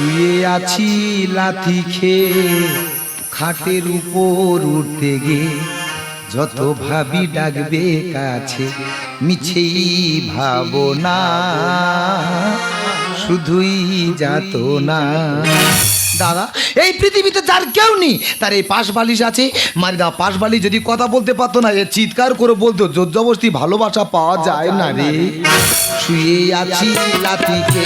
শুয়ে আছি লাথি খেয়ে খাটের উপর উঠতে গে যত ভাবি ডাকবে কাছে মিছেই ভাবনা শুধুই যাত না দাদা এই পৃথিবীতে যার কেউ নেই তার এই পাশ বালিশ আছে। মারিদা পাশ বালিশ যদি কথা বলতে পারতো না এ চিৎকার করে বলতো জোর জবরদস্তি ভালোবাসা পাওয়া যায় না রে। শুয়ে আছি লাতিকে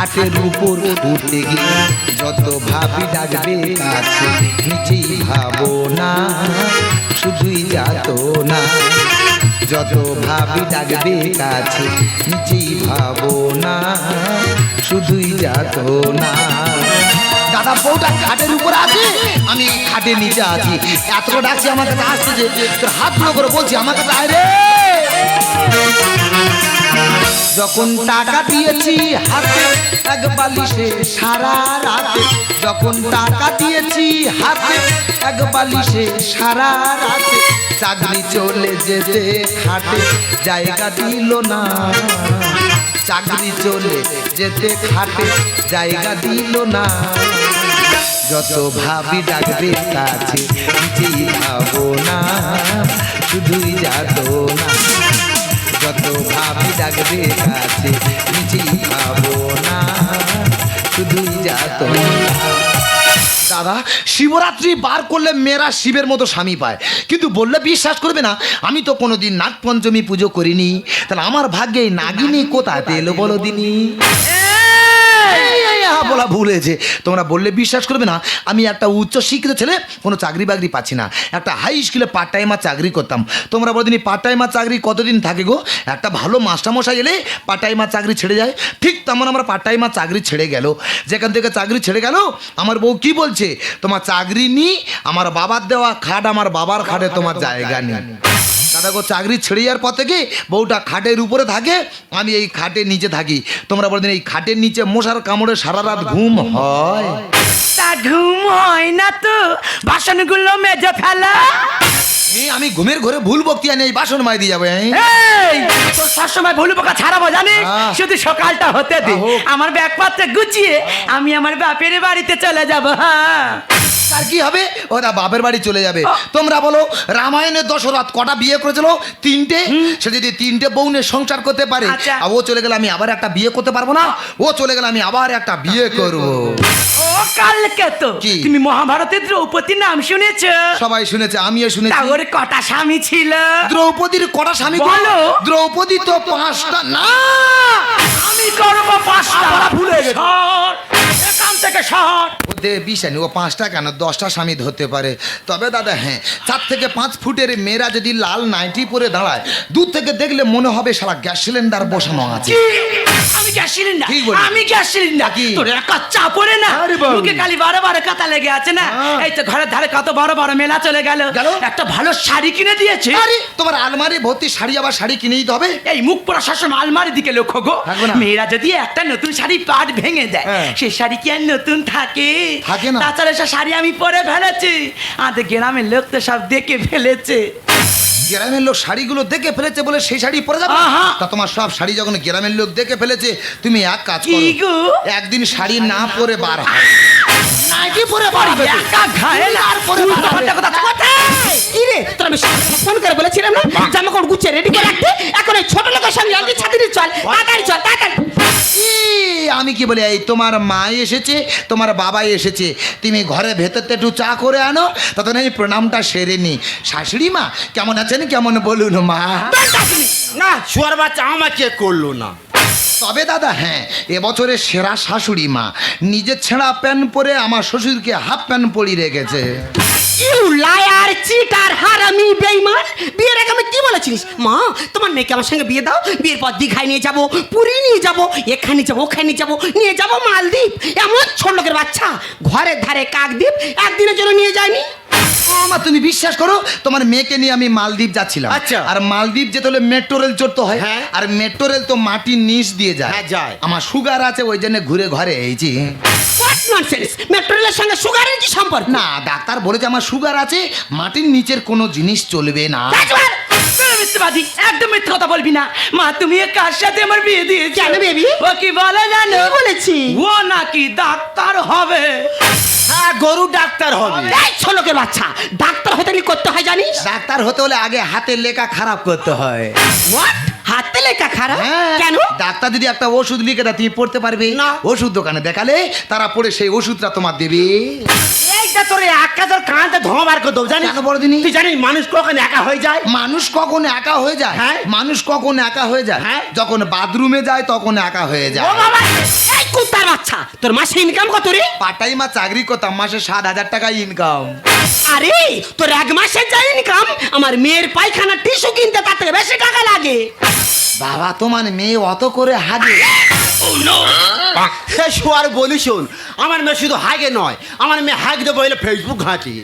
হাটের উপর উঠতে গিয়ে যত ভাবি ডাকবে কাছে নিচেই ভাবো না শুধুই যাত না। যত ভাবি ডাকবে কাছে নিচেই ভাবো না শুধুই যাত না। দাদা বউটা খাটের উপর আছে? আমি খাটের নিচে আছি। এত ডাকছি আমার কাছে আসছে যে তোর হাত করে বলছি, আমার কাছে আয় রে। যখন টাকা দিয়েছি হাতে, এক বালিশে সারা রাতে, যখন টাকা দিয়েছি হাতে, এক বালিশে সারা রাতে, চাকরি চলে যেতে খাটে, জায়গা দিল না। চাকরি চলে যেতে খাটে, জায়গা দিল না। যত ভাবি ডাকবে কাছে নিজেই ভাবো না, শুধুই যাতো না। ভাবি ডাকবে কাছে নিজেই ভাবো না শুধুই যাত দাদা শিবরাত্রি বার করলে মেয়েরা শিবের মতো স্বামী পায়। কিন্তু বললে বিশ্বাস করবে না আমি তো কোনোদিন নাগ পঞ্চমী পুজো করিনি। তাহলে আমার ভাগ্যে এই নাগিনী কোথায় পেল বলো দিনি? বলা ভুল হয়েছে। তোমরা বললে বিশ্বাস করবে না। আমি একটা উচ্চ শিক্ষিত ছেলে কোনো চাকরি বাকরি পাচ্ছি না। একটা হাই স্কুলে পার্ট টাইমার চাকরি করতাম। তোমরা বলো বলদিন পার্ট টাইমার চাকরি কতদিন থাকে গো? একটা ভালো মাস্টারমশাই এলে পার্ট টাইমার চাকরি ছেড়ে যায়। ঠিক তেমন আমার পার্ট টাইমার চাকরি ছেড়ে গেল। যেখান থেকে চাকরি ছেড়ে গেল আমার বউ কি বলছে? তোমার চাকরি নি আমার বাবার দেওয়া খাট আমার বাবার খাটে তোমার জায়গা নেই। দাদা গো চাকরি ছেড়ে যাওয়ার পর থেকে বউটা খাটের উপরে থাকে? আমি এই খাটের নিচে থাকি। তোমরা বলদিন এই খাটের নিচে মশার কামড়ে সারা রাত ঘুম হয়? তা ঘুম হয় না তো। বাসনগুলো মেজে ফেলা। এই আমি ঘুমের ঘরে ভুল বক্তিয়া নেই বাসন মাই দিয়ে যাবে হ্যাঁ? এই তো সবসময় ভুল পোকা ছাড়াবো জানিস? আহ। শুধু সকালটা হতে দে। আহো। আমার ব্যাগপত্র গুছিয়ে আমি আমার বাপের বাড়িতে চলে যাব হ্যাঁ। তার কি হবে? ওরা বাপের বাড়ি চলে যাবে। তোমরা বলো রামায়ণের দশরথ কটা বিয়ে করেছিল? তিনটে? সে যদি তিনটে বউ নিয়ে সংসার করতে পারে আচ্ছা। আর ও চলে গেলে আমি আবার একটা বিয়ে করতে পারব না? ও চলে গেলে আমি আবার একটা বিয়ে করব। ও কালকে তো। তুমি মহাভারতের দ্রৌপদীর নাম শুনেছ? সবাই শুনেছে আমিও শুনেছি। ওর কটা স্বামী ছিল? দ্রৌপদীর কটা স্বামী বলো। দ্রৌপদী তো পাঁচটা। না! আমি করব পাঁচটা। ভুল গেছে। এখান থেকে শহর ও দে বিশানি ও পাঁচটা কেন? দশটা স্বামী ধরতে পারে। তবে দাদা হ্যাঁ চার থেকে পাঁচ ফুটের মেয়েরা যদি লাল নাইটি পরে দাঁড়ায় দূর থেকে দেখলে মনে হবে সারা গ্যাস সিলিন্ডার বসানো আছে। আমি গ্যাস সিলিন্ডার? আমি গ্যাস সিলিন্ডার? কি? তোর একটা চাপড়ে না? মুখে খালি বারো বারো কাতা লেগে আছে না? হ্যাঁ। এই তো ঘরের ধারে কত বড় বড় মেলা চলে গেল? একটা ভালো শাড়ি কিনে দিয়েছে। আরে তোমার আলমারি ভর্তি শাড়ি আবার শাড়ি কিনে দিতে হবে? এই মুখ পরা শাসন আলমারির দিকে লক্ষ্য গো। মেয়েরা যদি একটা নতুন শাড়ি পাট ভেঙে দেয় হ্যাঁ। সে শাড়ি কি আর নতুন থাকে? থাকে না। তাছাড়া সে শাড়ি আমি পরে ফেলেছি। আমাদের গ্রামের লোক তো সব দেখে ফেলেছে। গ্রামের লোক শাড়িগুলো দেখে ফেলেছে বলে সেই শাড়ি পরে যাবে? তা তোমার সব শাড়ি যখন গ্রামের লোক দেখে ফেলেছে তুমি এক কাজ করো। একদিন শাড়ি না পরে বার হও। নাইটি পরে বাড়ি একা না। পরে কথা কোথায়? কি রে তোর আমি ফোন করে বলেছিলাম না? জামা কাপড় গুছিয়ে রেডি করে রাখতে। এখন ওই ছোট লোকের সঙ্গে ছাতিনি চল তাড়াতাড়ি চল তাড়াতাড়ি। ই, আমি কি বলি এই তোমার মা এসেছে তোমার বাবা এসেছে। তুমি ঘরে ভেতরতে একটু চা করে আনো তখন আমি প্রণামটা সেরে নি। শাশুড়ি মা কেমন আছেন কেমন বলুন মা? না শুয়ার বাচ্চা আমাকে করল না। তবে দাদা হ্যাঁ এবছরের সেরা শাশুড়ি মা। নিজের ছেঁড়া প্যান্ট পরে আমার শ্বশুরকে হাফ প্যান্ট পরিয়ে রেখেছে। ইউ লায়ার, চিটার, হারামি বেঈমান বিয়ের আগে আমি কি বলেছিস মা, তোমার মেয়েকে আমার সঙ্গে বিয়ে দাও। বিয়ের পর দীঘায় নিয়ে যাব, পুরী নিয়ে যাব, এখানে যাব, ওখানে যাব, নিয়ে যাব মালদ্বীপ। এমন ছোট লোকের বাচ্চা। ঘরের ধারে কাকদ্বীপ, একদিনের জন্য নিয়ে যায়নি। আমা তুমি বিশ্বাস করো তোমার মেয়েকে নিয়ে আমি মালদ্বীপ যাচ্ছিলাম। আচ্ছা। আর মালদ্বীপ যেতে হলে মেট্রো রেল চড়তে হয় হ্যাঁ। আর মেট্রো রেল তো মাটির নিচ দিয়ে যায়। হ্যাঁ, যায়। আমার সুগার আছে ওই জন্য ঘুরে ঘরে এইছি হোয়াট ননসেন্স মেট্রো রেলের সঙ্গে সুগারের কি সম্পর্ক? না ডাক্তার বলেছে আমার সুগার আছে মাটির নিচের কোনো জিনিস চলবে না। মিথ্যাবাদী একদম মিথ্যা কথা বলবি না। মা তুমি কার সাথে আমার বিয়ে দিয়েছ? কেন? ও কি বলে জানো? বলেছি? ও নাকি ডাক্তার হবে? গরু ডাক্তার হবে। এই বাচ্চা ডাক্তার হতে হলে করতে হয় জানিস? ডাক্তার হতে হলে আগে হাতের লেখা খারাপ করতে হয়। What? হাতে লেখা খারাপ? হ্যাঁ। কেন? ডাক্তার যদি একটা ওষুধ লিখে দেয় তুমি পড়তে পারবে। না। ওষুধ দোকানে দেখালে তারা পড়ে সেই ওষুধটা তোমার দেবে। এইটা তোর একা তোর কানতে ধোঁয়া বার করে দেবো জানিস? কেন বড়দিনী? তুই জানিস মানুষ কখন একা হয়ে যায়? মানুষ কখন একা হয়ে যায়? হ্যাঁ। মানুষ কখন একা হয়ে যায়? হ্যাঁ। যখন বাথরুমে যায় তখন একা হয়ে যায়। ও বাবা এই কুত্তার বাচ্চা তোর মাসে ইনকাম কত রে? পার্ট টাইম চাকরি করতাম মাসে সাত হাজার টাকা ইনকাম আরে তোর এক মাসের যা ইনকাম আমার মেয়ের পায়খানা টিস্যু কিনতে তার থেকে বেশি টাকা লাগে। বাবা তোমার মেয়ে অত করে হাগে সে শোয়ার বলি শোন আমার মেয়ে শুধু হাগে নয় আমার মেয়ে হাগ দেবো বলে ফেসবুক ঘাঁটি।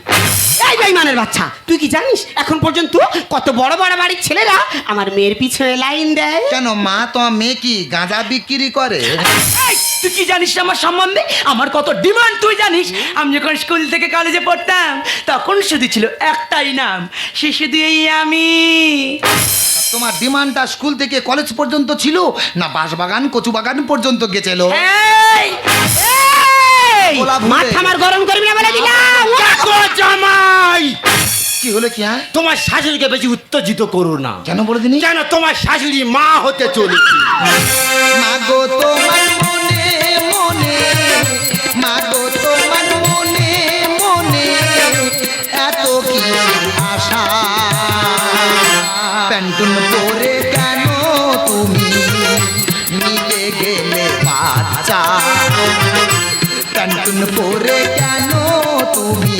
এই বেইমানের বাচ্চা তুই কি জানিস? এখন পর্যন্ত কত বড় বড় বাড়ির ছেলেরা আমার মেয়ের পিছনে লাইন দেয়। কেন মা তোমার মেয়ে কি গাঁজা বিক্রি করে? তুই কি জানিস আমার সম্বন্ধে? আমার কত ডিমান্ড তুই জানিস? আমি যখন স্কুল থেকে কলেজে পড়তাম তখন শুধু ছিল একটাই নাম সে শুধু এই আমি। তোমার ডিমান্ডটা স্কুল থেকে কলেজ পর্যন্ত ছিল না বাঁশবাগান কচু বাগান পর্যন্ত গেছিল। মাথা আমার গরম করবি না বলে দিলাম। জামাই! কি হলো কি হ্যাঁ? তোমার শাশুড়িকে বেশি উত্তেজিত করো না। কেন বলে দিনি কেন? তোমার শাশুড়ি মা হতে চলেছে। মাগো তোমার মনে মনে তোমার মনে মনে এত কি আশা? প্যান্টুন পরে কেন তুমি?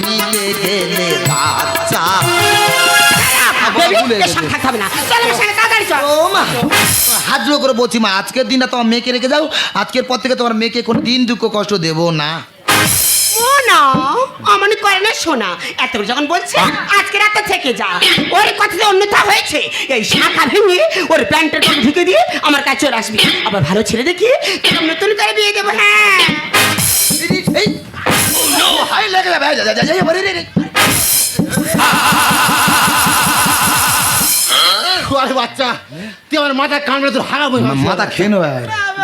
নিতে গেলে বাচ্চা। জোড়ো করে বলছি মা আজকের দিনটা তোমার মেয়েকে রেখে যাও। আজকের পর থেকে তোমার মেয়েকে কোনো দিন দুঃখ কষ্ট দেবো না। না অমনি করে না শোনা এত করে যখন বলছে আজকে রাতে থেকে যা ওর কথাতে অন্যতা হয়েছে এই শাখা ভেঙে ওর প্যান্টের করে ঢুকে দিয়ে আমার কাছে চলে আসবি আবার ভালো ছেলে দেখি নতুন করে বিয়ে দেবো হ্যাঁ এই এই লেগে যাবে, এই যা, যা, যা, যা, বলে রে, রে। আরে বাচ্চা তুই আমার মাথা কামড়ে তোর হারাবো মাথা খেয়ে নেবে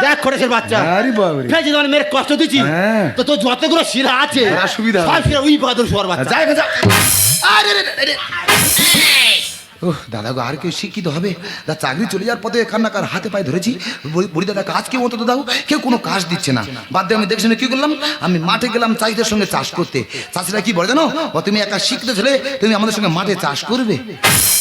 দেখ করেছে বাচ্চা আরে বাবারে। ফেজি তোমার মেয়ের কষ্ট দিচ্ছি হ্যাঁ। তো তোর যতগুলো শিরা আছে সুবিধা। সব শিরা উই বাদর শোয়ার বাচ্চা যাই যা আরে রে, রে, ওহ দাদা গো, আর কেউ শিক্ষিত হবে? দা চাকরি চলে যাওয়ার পথে কান্নাকার হাতে পায়ে ধরেছি। বলি দাদা, কাজ কেউ অন্তত দাও কেউ কোনো কাজ দিচ্ছে না। বাদ আমি দেখছি না কি করলাম? আমি মাঠে গেলাম চাষিদের সঙ্গে চাষ করতে। চাষিরা কি বলে জানো? ও, তুমি একা শিখতে ছেলে, তুমি আমাদের সঙ্গে মাঠে চাষ করবে।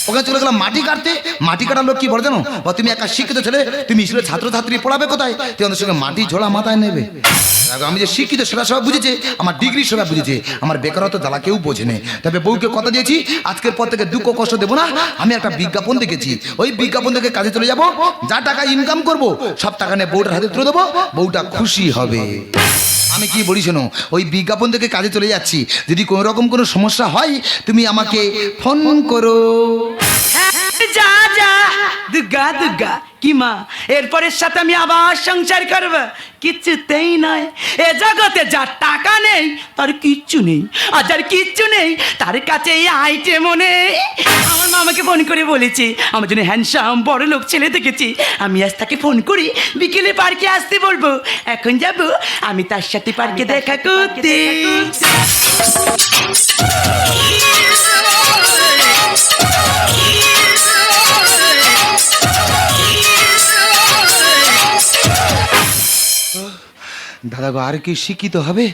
ওখানে চলে গেলাম মাটি কাটতে। মাটি কাটার লোক কি বলে জানো? ও, তুমি একা শিক্ষিত ছেলে, তুমি স্কুলে ছাত্রছাত্রী পড়াবে কোথায়? তুমি আমাদের সঙ্গে মাটি ঝোলা মাথায় নেবে। আমি যে শিক্ষিত সেটা সবাই বুঝেছে, আমার ডিগ্রি সবাই বুঝেছে। আমার বেকারত্ব জ্বালা কেউ বোঝেনে তবে বউকে কথা দিয়েছি, আজকের পর থেকে দুঃখ কষ্ট দেবো না। আমি একটা বিজ্ঞাপন দেখেছি। ওই বিজ্ঞাপন দেখে কাজে চলে যাব, যা টাকা ইনকাম করব, সব টাকা নিয়ে বউটার হাতে তুলে দেবো, বউটা খুশি হবে। আমি কি বলি শোনো, ওই বিজ্ঞাপন থেকে কাজে চলে যাচ্ছি। যদি কোনো রকম কোনো সমস্যা হয়, তুমি আমাকে ফোন করো। যা যা। দুর্গা দুর্গা কি মা? এরপরের সাথে আমি আবার সংসার করব। কিচ্ছুতেই নয় এ জগতে যার টাকা নেই তার কিচ্ছু নেই। আর যার কিচ্ছু নেই তার কাছে এই আইটেমও নেই। আমার মা আমাকে ফোন করে বলেছে আমার জন্য হ্যান্ডসাম বড় লোক ছেলে দেখেছি। আমি আজ তাকে ফোন করি বিকেলে পার্কে আসতে বলব। এখন যাব আমি তার সাথে পার্কে দেখা করতে। দাদা গো, আর কি শিক্ষিত হবে?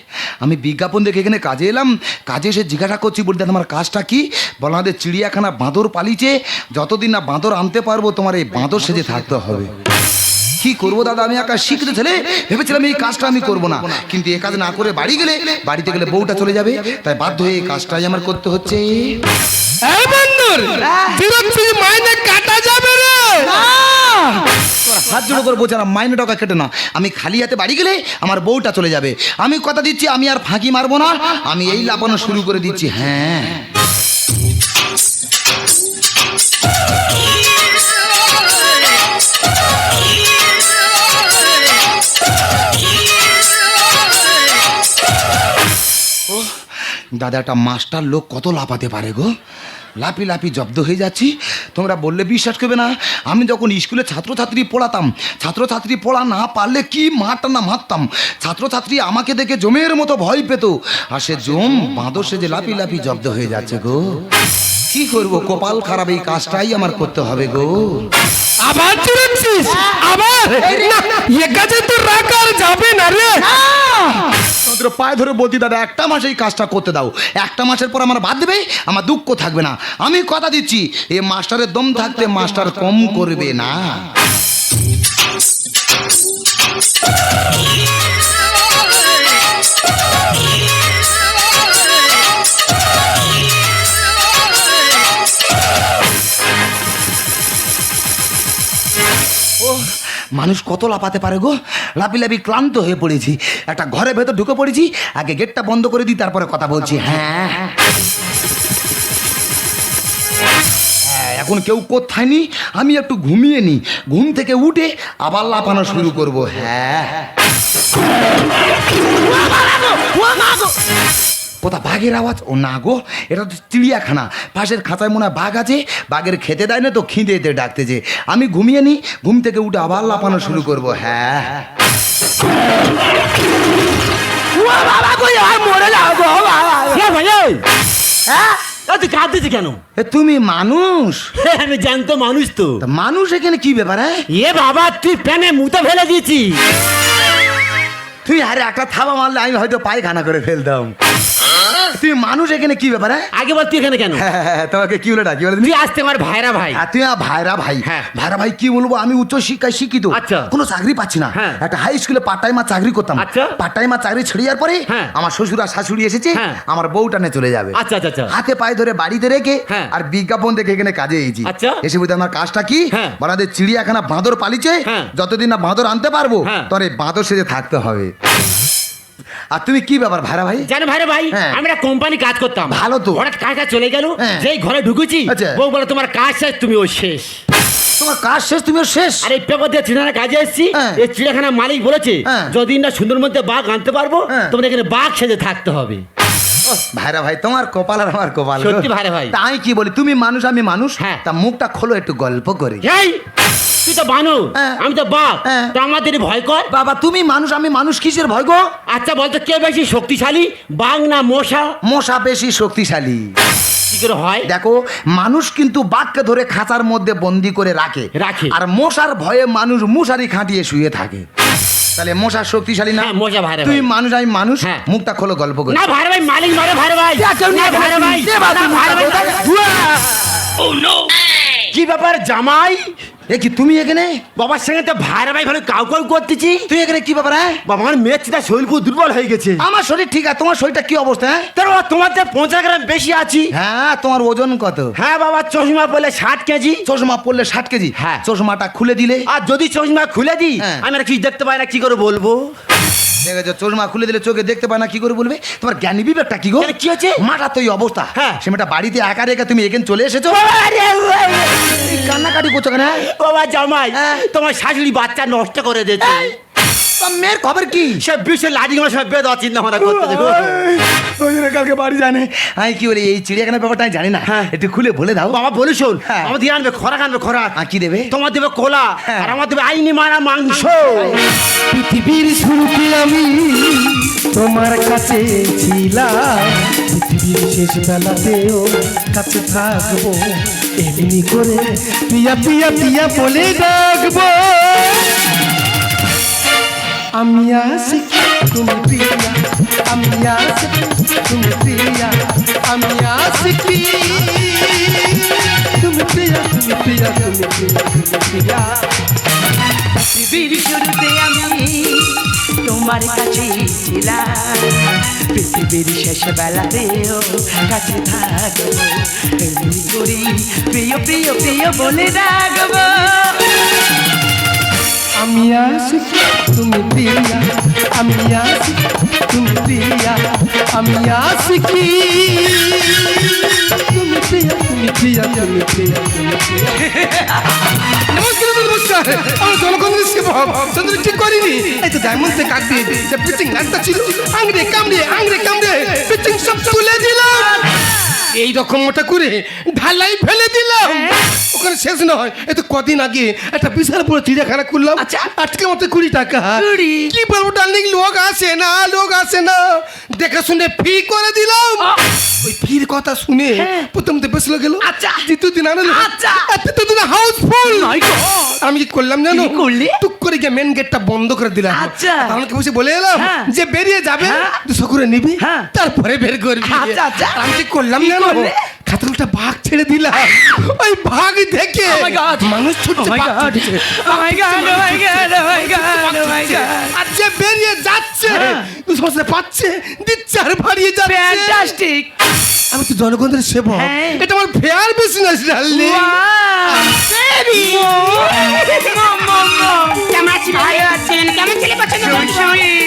আমি বিজ্ঞাপন দেখে এখানে কাজে এলাম। কাজে এসে জিজ্ঞাসা করছি বলতে আমার কাজটা কি? বলা, আমাদের চিড়িয়াখানা বাঁদর পালিছে যতদিন না বাঁদর আনতে পারব, তোমার এই বাঁদর সেজে থাকতে হবে। কি করব দাদা? আমি একা শিখতে ছেলে। ভেবেছিলাম এই কাজটা আমি করব না। কিন্তু এ কাজ না করে বাড়ি গেলে, বাড়িতে গেলে বউটা চলে যাবে। তাই বাধ্য হয়ে এই কাজটাই আমার করতে হচ্ছে। মাইনে কাটা যাবে হাত জোড়ো করে বোঝা না, মাইনে টাকা কেটে না। আমি খালি হাতে বাড়ি গেলে আমার বউটা চলে যাবে। আমি কথা দিচ্ছি, আমি আর ফাঁকি মারবো না। আমি এই লাপানো শুরু করে দিচ্ছি হ্যাঁ। দাদা, একটা মাস্টার লোক কত লাফাতে পারে গো? লাপি লাপি জব্দ হয়ে যাচ্ছি। তোমরা বললে বিশ্বাস করবে না। আমি যখন স্কুলে ছাত্রছাত্রী পড়াতাম ছাত্রছাত্রী পড়া না পারলে কি মারটা না মারতাম? ছাত্রছাত্রী আমাকে দেখে জমের মতো ভয় পেত। আর সে জম বাঁদর সে যে লাপি লাপি জব্দ হয়ে যাচ্ছে গো। কি করব কপাল খারাপ এই কাজটাই আমার করতে হবে গো। আবার আবার? না এ তো রাগ আর যাবে না রে। তোদের পায়ে ধরে বলতি, দাদা, একটা মাস এই কাজটা করতে দাও। একটা মাসের পর আমার বাদ দেবে, আমার দুঃখ থাকবে না। আমি কথা দিচ্ছি, এ মাস্টারের দম থাকতে মাস্টার কম করবে না। ও মানুষ কত লাপাতে পারে গো? লাপি লাপি ক্লান্ত হয়ে পড়েছি। একটা ঘরের ভেতর ঢুকে পড়েছি আগে গেটটা বন্ধ করে দিই তারপরে কথা বলছি। হ্যাঁ। হ্যাঁ, এখন কেউ কোথায় নি আমি একটু ঘুমিয়ে নি ঘুম থেকে উঠে আবার লাফানো শুরু করব। হ্যাঁ। কোথা বাঘের আওয়াজ? ও না গো এটা তো চিড়িয়াখানা। পাশের খাঁচায় মনে হয় বাঘ আছে বাঘের খেতে দেয় না তো খিদে এতে ডাকতেছে আমি ঘুমিয়ে নিই ঘুম থেকে উঠে আবার লাফানো শুরু করব হ্যাঁ। তুই কাঁদতেছি কেন? তুমি মানুষ? আমি জ্যান্ত মানুষ তো। মানুষ এখানে কি ব্যাপার হ্যাঁ? এ বাবা তুই প্যানে মুতা ফেলে দিয়েছি তুই আরে একটা থাবা মারলে আমি হয়তো পায়খানা করে ফেলতাম। তুই মানুষ এখানে কি ব্যাপার হ্যাঁ? আগে বল তুই এখানে কেন হ্যাঁ, হ্যাঁ, তোমাকে কি বলে ডাকি বলে তুই আসতে আমার ভাইরা ভাই তুই ভাইরা ভাই। ভাইরা ভাই কি বলব আমি উচ্চ শিক্ষায় শিক্ষিত আচ্ছা। কোনো চাকরি পাচ্ছি না। একটা হাই স্কুলে পার্ট টাইমার চাকরি করতাম আচ্ছা। পার্ট টাইমার চাকরি ছেড়ে যাওয়ার পরে। আমার শ্বশুর আর শাশুড়ি এসেছে। আমার বউটা নিয়ে চলে যাবে আচ্ছা আচ্ছা আচ্ছা হাতে পায়ে ধরে বাড়িতে রেখে। আর বিজ্ঞাপন দেখে এখানে কাজে এসেছি আচ্ছা। এসে বুঝতে আমার কাজটা কি। বলাদের চিড়িয়াখানা বাঁদর পালিছে। যতদিন না বাঁদর আনতে পারব। তোর এই বাঁদর সেজে থাকতে হবে আর তুমি কি ব্যাপার ভাইরা ভাই জানো ভাড়া ভাই হ্যাঁ। আমরা কোম্পানি কাজ করতাম ভালো তো। হঠাৎ কাজটা চলে গেল হ্যাঁ। যেই ঘরে ঢুকেছি আচ্ছা। বউ বলে তোমার কাজ শেষ তুমি ও শেষ তোমার কাজ শেষ তুমিও শেষ আর এই পেপার দিয়ে চিড়িয়াখানা কাজে এসেছি হ্যাঁ। এই চিড়িয়াখানা মালিক বলেছে হ্যাঁ। যদি না সুন্দর মধ্যে বাঘ আনতে পারব হ্যাঁ। তোমার এখানে বাঘ সেজে থাকতে হবে ভাইরা ভাই তোমার কপাল আর আমার কপাল সত্যি ভাইরা ভাই। তা আমি কি বলি তুমি মানুষ আমি মানুষ হ্যাঁ। তা মুখটা খোলো একটু গল্প করি এই তুই তো বানু হ্যাঁ। আমি তো হ্যাঁ। তো আমাদের ভয় কর বাবা তুমি মানুষ আমি মানুষ কিসের ভয় গো আচ্ছা বলতো কে বেশি শক্তিশালী বাঘ না মশা মশা বেশি শক্তিশালী করে হয় দেখো মানুষ কিন্তু বাঘকে ধরে খাঁচার মধ্যে বন্দি করে রাখে রাখে। আর মশার ভয়ে মানুষ মশারি খাটিয়ে শুয়ে থাকে তাহলে মশা শক্তিশালী না? হ্যাঁ, মশা ভারে তুই মানুষ আমি মানুষ হ্যাঁ। মুখটা খোলো গল্প করি। না ভাই ভাই মালিক মারে ভাই ভাই। না, ভারে ভাই ভাই, কি ব্যাপার জামাই? এ কি তুমি এখানে? বাবার সঙ্গে তো ভাইরা ভাই ভালো কাউ কাউ করতেছি। তুই এখানে কি হ্যাঁ বাবা আমার মেয়ের চিন্তা শরীর পুরো দুর্বল হয়ে গেছে। আমার শরীর ঠিক আছে তোমার শরীরটা কি অবস্থা? হ্যাঁ তার বাবা তোমার যে পঞ্চাশ গ্রাম বেশি আছি। হ্যাঁ তোমার ওজন কত? হ্যাঁ বাবা চশমা পড়লে ষাট কেজি। চশমা পড়লে ষাট কেজি? হ্যাঁ। চশমাটা খুলে দিলে? আর যদি চশমা খুলে দিই হ্যাঁ। আমি আর কিছু দেখতে পাই না কি করে বলব? দেখেছ চশমা খুলে দিলে চোখে দেখতে পায় না কি করে বলবে তোমার জ্ঞানী বিবেকটা কি গো কি হয়েছে? মাটা তো এই অবস্থা হ্যাঁ। সে মেয়েটা বাড়িতে একা রেখে তুমি এখানে চলে এসেছ কান্নাকাটি করছ কেন? বাবা জামাই হ্যাঁ। তোমার শাশুড়ি বাচ্চা নষ্ট করে দিয়েছে মেয়ের খবর কি? সে বিশ্বের লাঠিগুলো সব বেদ চিন্তা ভাবনা করতে দেখো। ওই জন্য কালকে বাড়ি জানে আমি কি বলি এই চিড়িয়াখানার ব্যাপারটা আমি জানি না। হ্যাঁ। একটু খুলে বলে দাও। বাবা বলি শোন হ্যাঁ। আমার দিয়ে আনবে খরাক আনবে আর কি দেবে? তোমার দেবে কোলা হ্যাঁ। আর আমার দেবে আইনি মারা মাংস। পৃথিবীর শুরুতে আমি তোমার কাছে ছিলাম। পৃথিবীর শেষ বেলাতেও কাছে থাকব। এমনি করে পিয়া পিয়া পিয়া বলে ডাকবো। আমি আসি তুমি প্রিয়া আমি আসি তুমি প্রিয়া আমি আসি তুমি প্রিয়া তুমি প্রিয়া তুমি প্রিয়া তুমি প্রিয়া পৃথিবীর শুরুতে আমি তোমার কাছে ছিলাম পৃথিবীর শেষ বেলাতেও কাছে থাকব করি প্রিয় প্রিয় প্রিয় বলে রাখব আমি আসি তুমি প্রিয়া আমি আসি তুমি প্রিয়া আমি আসি কি? তুমি প্রিয়া তুমি প্রিয়া তুমি প্রিয়া তুমি প্রিয়া আমার জলকন্দ সম্ভব তোদের কি করিনি। এই তো ডায়মন্ড থেকে কাক দিয়ে যে পিচিং লাইনটা ছিল। আংরে কামড়ে আংরে কামড়ে পিচিং সব তুলে দিলাম। এই রকম ওটা করে ঢালাই ফেলে দিলাম। ওখানে শেষ নয় এই তো কদিন আগে একটা বিশাল বড় চিড়িয়াখানা করলাম আচ্ছা। আজকে মতো কুড়ি টাকা কি বলব ডার্লিং লোক আসে না লোক আসে না দেখে শুনে ফি করে দিলাম ওই ফির কথা শুনে হ্যাঁ। প্রথম তো বেসলো গেল আচ্ছা। দ্বিতীয় দিন আনলো আচ্ছা। তৃতীয় দিন হাউসফুল আমি কি করলাম জানো করলি? টুক করে গিয়ে মেন গেটটা বন্ধ করে দিলাম আচ্ছা। আমাকে বসে বলে এলাম হ্যাঁ। যে বেরিয়ে যাবে হ্যাঁ। দুশো করে নিবি হ্যাঁ। তারপরে বের করবি আচ্ছা, আচ্ছা। আমি কি করলাম জানো? খাতালটা ভাগ ছেড়ে দিলাম ওই ভাগ দেখে Oh মানুষ ছুটছে Oh! ছুটছে। Oh! আর যে বেরিয়ে যাচ্ছে হ্যাঁ। দুশো বছরে পাচ্ছে দিচ্ছে আর বাড়িয়ে যাচ্ছে Fantastic! আমি তো জনগণের সেবক হ্যাঁ। এটা আমার ফেয়ার বিজনেস mom! কেমন আছেন কেমন ছেলে পছন্দ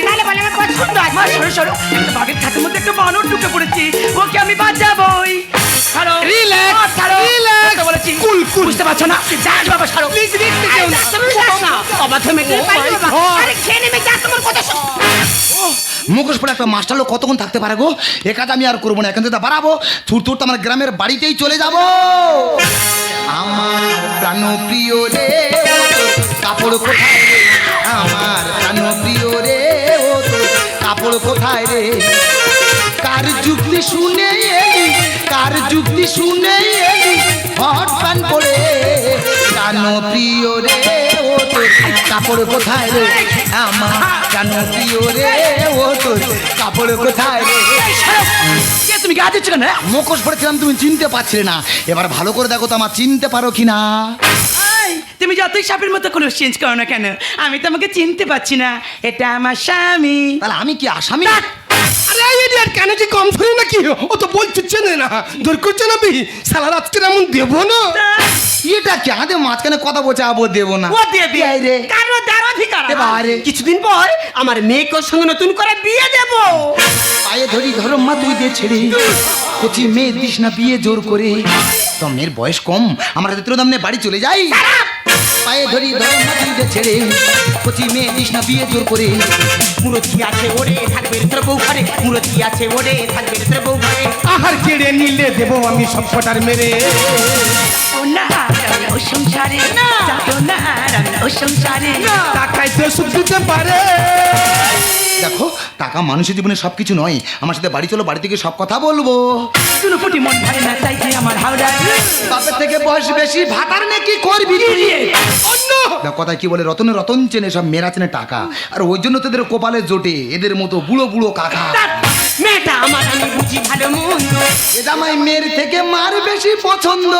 তাহলে বলে আমার পছন্দ আছে সরো, সরো। বাঘের খাটের মধ্যে একটা বানর ঢুকে পড়েছে। ওকে আমি বাঁচাবোই। ছাড়ো। ছাড়ো। বলেছি। বুঝতে পারছ না? বাবা, ছাড়ো। না। অবাধ্য মেয়েকে পাইলে my বাবা। God. আরে খেয়ে নেবে যা তোমার কথা মুখোশ পরে একটা মাস্টার লোক কতক্ষণ থাকতে পারে গো এ কাজ আমি আর করব না এখান থেকে বাড়াবো থুর থুর তো আমার গ্রামের বাড়িতেই চলে যাব আমার প্রাণ প্রিয় রে কাপড় কোথায় রে আমার প্রাণ প্রিয় রে ও তোর কাপড় কোথায় রে কার যুক্তি শুনে কার যুক্তি শুনে এলি? হট প্যান পরে প্রাণ প্রিয় রে ও তোর কাপড় কোথায় রে? আমার প্রাণ প্রিয় রে ও তোর কাপড় কোথায় রে? কে তুমি গা দিচ্ছ কেন হ্যাঁ? মুখোশ পড়েছিলাম তুমি চিনতে পারছিলে না। এবার ভালো করে দেখো তো আমার চিনতে পারো কি না তুমি যতই সাপের মতো কোনো চেঞ্জ করো না কেন আমি তোমাকে চিনতে পারছি না। এটা আমার স্বামী। তাহলে আমি কি আসামি? আরে এই কেন কি কম শুনি নাকি? ও তো বলছে না। দূর করছে না বি? রাতকে এমন দেবো না। এটা কি? আমাদের মাঝখানে কথা বলছে আবো দেবো না। ও দেবে। এই রে কারও তার অধিকার এবারে। কিছুদিন পর আমার মেয়েকে ওর সঙ্গে নতুন করে বিয়ে দেবো। পায়ে ধরি ধরো মা তুই দে ছেড়ে। কচি মেয়ে দিস না বিয়ে জোর করে। তো মেয়ের বয়স কম। আমরা তেত্র দাম নিয়ে বাড়ি চলে যাই। পায়ে ধরি ধরো ছেড়ে কচি মেয়ে না বিয়ে জোর করে। মুরতি আছে ওরে থাকবে তোর বউ ঘরে। মুরতি আছে ওরে থাকবে তোর বউ ঘরে। আহার কেড়ে নিলে দেবো আমি সব কটার মেরে। ও না ও সংসারে। না। আমি ও সংসারে। টাকায় তো সুখ দিতে পারে। দেখো টাকা মানুষের জীবনে সব কিছু নয়। আমার সাথে বাড়ি চলো বাড়ি থেকে সব কথা বলব। শুনো ফুটি মন ভরে না তাই যে আমার হাওড়া। বাপের থেকে বয়স বেশি ভাতার নাকি করবি তুই? অন্য। দেখো কথা কি বলে রতনে রতন চেনে সব মেয়েরা চেনে টাকা। আর ওই জন্য তোদের কপালে জোটে এদের মতো বুড়ো বুড়ো কাকা। মেয়েটা আমার আমি বুঝি ভালো মন্দ। এ জামাই মেয়ের থেকে মার বেশি পছন্দ।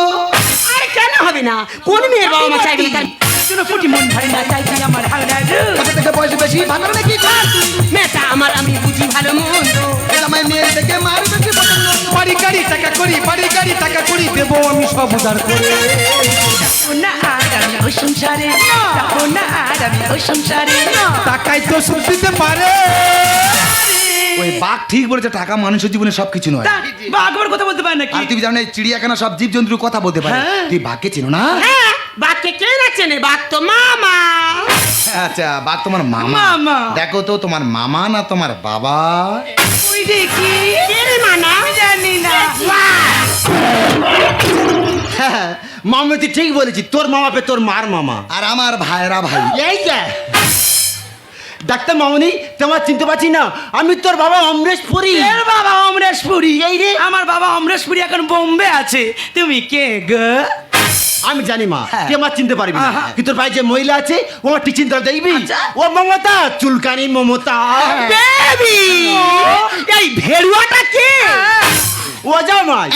আরে কেন হবে না? কোন মেয়ের বাবা মা চাইবে তার মন ভরে না তাই যে আমার হাওড়া। বাপের থেকে বয়স বেশি ভাতার করবি? মেয়েটা আমার আমি বুঝি ভালো মন্দ। পছন্দ বাড়ি গাড়ি টাকা করি বাড়ি গাড়ি টাকা করি দেবো আমি সব উদার করে। না আর আমি ও সংসারে। যাব না আর আমি ও সংসারে। টাকায় তো সুখ দিতে পারে। ওই বাঘ ঠিক বলেছে টাকা মানুষের জীবনে সব কিছু নয় কথা বলতে পারে নাকি? আর তুমি জানো এই চিড়িয়াখানা সব জীব জন্তুর কথা বলতে পারে। হ্যাঁ। তুই বাঘকে চেনো না? হ্যাঁ বাঘকে কে না চেনে? বাঘ তো মামা। আচ্ছা বাঘ তোমার মামা। মামা। দেখো তো তোমার মামা না তোমার বাবা? ওই দেখি রে মানা আমি জানি না। হ্যাঁ মামা তুই ঠিক বলেছি তোর মামা পে তোর মার মামা। আর আমার ভাইরা ভাই। এই যে। ডাক্তার মামনি তোমার চিনতে পারছি না আমি তোর বাবা অমরেশ পুরী এর বাবা অমরেশ পুরী এই রে। আমার বাবা অমরেশ পুরী এখন বোম্বে আছে। তুমি কে গো? আমি জানি মা হ্যাঁ। তুই আমার চিনতে পারবি না। কিন্তু তোর ভাই যে মহিলা আছে ও আমার ঠিক চিন্তা দেখবি? আচ্ছা। ও মমতা চুলকানি মমতা। বেবি! এই ভেড়ুয়াটা কে? ও জামাই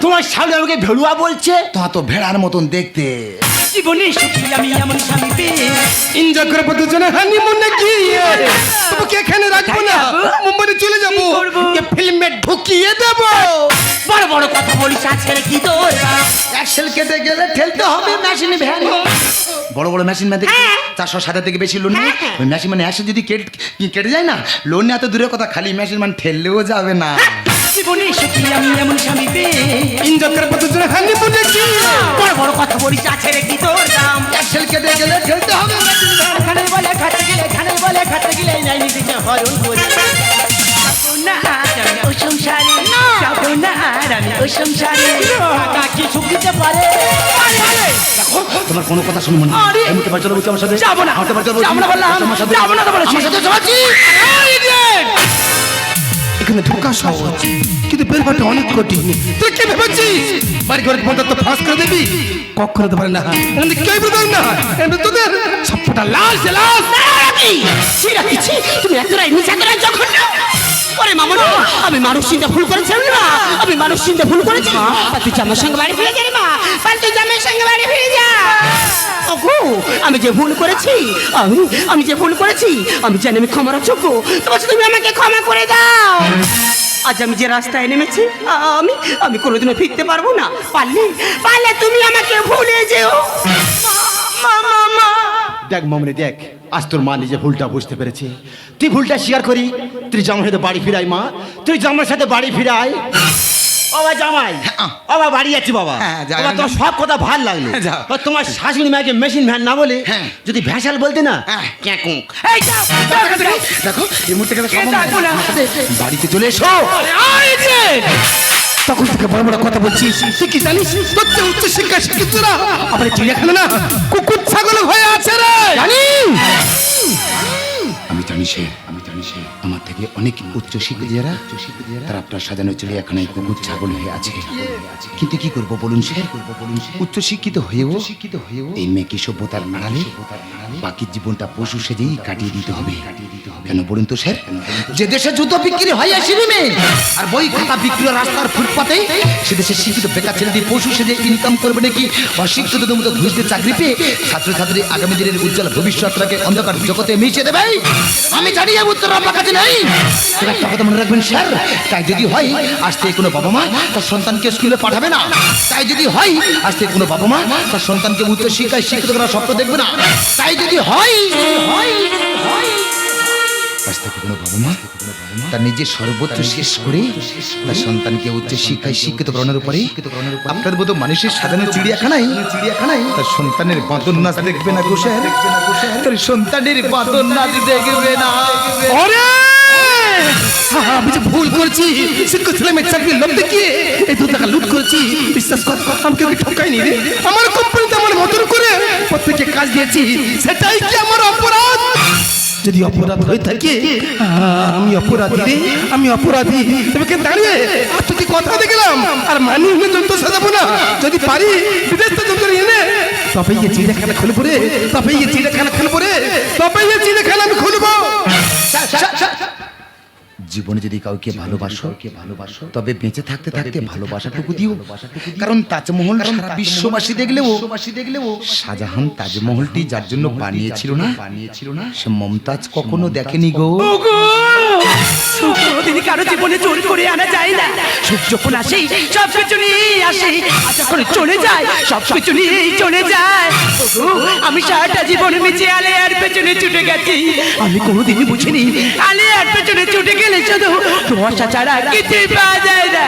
তোমার সামনে আমাকে ভেড়ুয়া বলছে। তো তো ভেড়ার মতন দেখতে। জীবনে সুখী আমি এমন স্বামী পেয়ে এনজয় করে দুজনে হানি মনে গিয়ে তোমাকে এখানে রাখব না মুম্বাইতে চলে যাব। করব? ফিল্মে ঢুকিয়ে দেবো। বড় বড় কথা বলিস আজকে কি তোর? অ্যাক্সেল কেটে গেলে ঠেলতে হবে মেশিন ভ্যান বড় বড় মেশিন দেখি হ্যাঁ। চারশো সাতের থেকে বেশি লোন নেই হ্যাঁ। ওই মেশিন মানে অ্যাক্সেল যদি কেটে কেটে যায় না লোন নেওয়া তো দূরের কথা খালি মেশিন মানে ঠেললেও যাবে না। জীবনে সুখী আমি এমন স্বামী পেয়ে এনজয় করে দুজনে হানি মনে বড় বড় কথা বলিস আছে রে কি তোর দাম কেটে গেলে খেলতে হবে। খানে বলে খাতে গেলে খানে বলে খাতে গেলে নাই নিজেকে হরণ করে। যাব না ও সংসারে যাব না। আর আমি ও সংসারে টাকা কি সুখ দিতে পারে? তোমার কোনো কথা শুনব না! আমি তোমার চলো বলছি আমার সাথে। যাব না। আমার তোমার চলো যাব না বললাম। আমার সাথে যাব না তো বলেছি। আমার সাথে চলাচ্ছি এখানে ঢোকা সহজ কিন্তু বের হওয়াটা অনেক কঠিন। তুই কি ভেবেছিস? বাড়ি ঘরে বন্ধ তো ফাঁস করে দিবি? কখনো তো পারে না এখানে কেউ বুঝবে না তোদের সবটা লাশ লাশ। তুমি এত রাই নিচা করে যখন না ওরে মামুন আমি মানুষ চিন্তা ভুল করেছিলাম না আমি মানুষ চিন্তা ভুল করেছি। পাল্টু জামার সঙ্গে বাড়ি ফিরে যা রে মা। পাল্টু জামার সঙ্গে বাড়ি ফিরে যা। আমি যে ভুল করেছি, আমি আমি যে ভুল করেছি, আমি জানি আমি ক্ষমার যোগ্য তোমার তুমি আমাকে ক্ষমা করে দাও। আজ আমি যে রাস্তায় নেমেছি আমি আমি কোনোদিনও ফিরতে পারব না। পারলে পারলে তুমি আমাকে ভুলে যেও। মা মা মা। দেখ মামনি, দেখ। আজ তোর মা নিজে ভুলটা বুঝতে পেরেছে। তুই ভুলটা স্বীকার করি তুই জামার সাথে বাড়ি ফিরাই মা। তুই জামার সাথে বাড়ি ফিরাই। বাবা জামাই বাবা বাড়ি যাচ্ছি বাবা। হ্যাঁ, বাবা তোমার সব কথা ভালো লাগল। তোমার শাশুড়ি মাকে মেশিন ভ্যান না বলে হ্যাঁ। যদি ভ্যাসাল বলতে না হ্যাঁ। দেখো এই মুহূর্তে? বাড়িতে চলে এসো! তখন থেকে বড় বড় কথা বলছি। তুই কি জানিস? তোর যে উচ্চ শিক্ষা শিক্ষিত না? আবার চিড়িয়াখানা না? কুকুর ছাগল হয়ে আছে রে। জানি আমি জানি সে আমি জানি। সে আমার থেকে অনেক যারা তারা আপনার সাজানো কুকুর ছাগল হয়ে আছে। কিন্তু কি করব বলুন সে হয়েও শিক্ষিত হয়েও এই সভ্যতার বাকি জীবনটা পশু সেজেই কাটিয়ে দিতে হবে। কেন বলুন তো স্যার? যে দেশে জুতো বিক্রি হয় আর বই খাতা বিক্রি রাস্তার ফুটপাতে সে দেশে শিক্ষিত বেকার ছেলেদের পশু সেজে ইনকাম করবে নাকি? অশিক্ষিতদের মতো চাকরি পেয়ে ছাত্রছাত্রী আগামী দিনের উজ্জ্বল ভবিষ্যৎটাকে অন্ধকার জগতে মিশে দেবে। আমি জানি এই উত্তর আপনার মনে রাখবেন, স্যার। তাই যদি হয়, আজ থেকে কোনো বাবা তার সন্তানকে স্কুলে পাঠাবে না। তাই যদি হয়, আজ থেকে কোনো বাবা তার সন্তানকে উচ্চ শিক্ষায় শিক্ষিত করার স্বপ্ন দেখবে না। তাই যদি হয় হয় হয় থেকে কোনো বাবা মা তার নিজের সর্বোচ্চ শেষ করে তার সন্তানকে উচ্চ শিক্ষায় শিক্ষিত করানোর উপরে আপনার মতো মানুষের সাজানো চিড়িয়াখানায় চিড়িয়াখানায় তার সন্তানের বাদন নাচ দেখবে না তার সন্তানের বাদন নাচ দেখবে না। আমি যে ভুল করেছি শিক্ষক ছেলে মেয়ে চাকরি লোভ দেখিয়ে এই দু টাকা লুট করেছি। বিশ্বাস কর আমি কেউ ঠকাইনি রে? আমার কোম্পানিতে আমার মতন করে প্রত্যেকে কাজ দিয়েছি। সেটাই কি আমার অপরাধ? যদি অপরাধ হয়ে থাকে, আমি অপরাধী রে, আমি অপরাধী। তুমি কে দাঁড়িয়ে? আর তুই কথা দেখলাম আর মানি হয়ে যন্ত্র সাজাবো না। যদি পারি, বিদেশ তো যন্ত্র এনে তবে ইয়ে চিড়িয়াখানা খুলবো রে তবে ইয়ে চিড়িয়াখানা খুলবো রে তবে ইয়ে চিড়িয়াখানা আমি খুলবো। জীবনে যদি কাউকে ভালোবাসো কে ভালোবাসো তবে বেঁচে থাকতে থাকতে ভালোবাসাটুকু দিও। কারণ তাজমহল বিশ্ববাসী দেখলেও দেখলেও শাহজাহান তাজমহলটি যার জন্য বানিয়েছিল না বানিয়েছিল না সে মমতাজ কখনো দেখেনি গো! সুখ কোনোদিনই কারও জীবনে জোর করে আনা যায় না। সুখ যখন আসে, সব কিছু নিয়ে আসে। যখন চলে যায়, সব কিছু নিয়েই চলে যায়। আমি সারাটা জীবন মিছে আলে আর পেছনে ছুটে গেছি। আমি কোনোদিনই বুঝিনি, আলে আর পেছনে ছুটে গেলে শুধু ধোঁয়াশা ছাড়া কিছুই পাওয়া যায় না।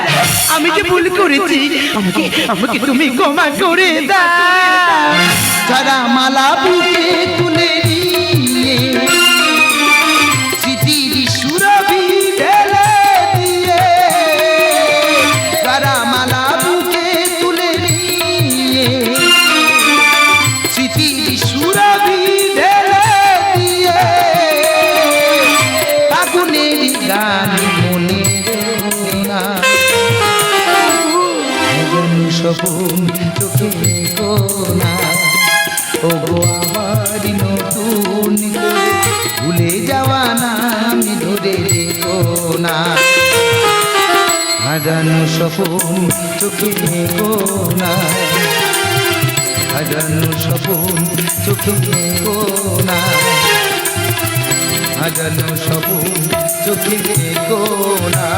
আমি যে ভুল করেছি, আমাকে আমাকে তুমি ক্ষমা করে দাও। যারা মালা বুকে স্মৃতির সুরভি ঢেলে দিয়ে। ফাগুনের গান মনে না সপন চোখে কোনা। ও গো নতুন ভুলে যাওয়া না আমি ধরে রেখো না। হারানো সপন চোখে কোনা। হারানো সপন চোখে কোনা। হাজানো সপন চোখে কোনা।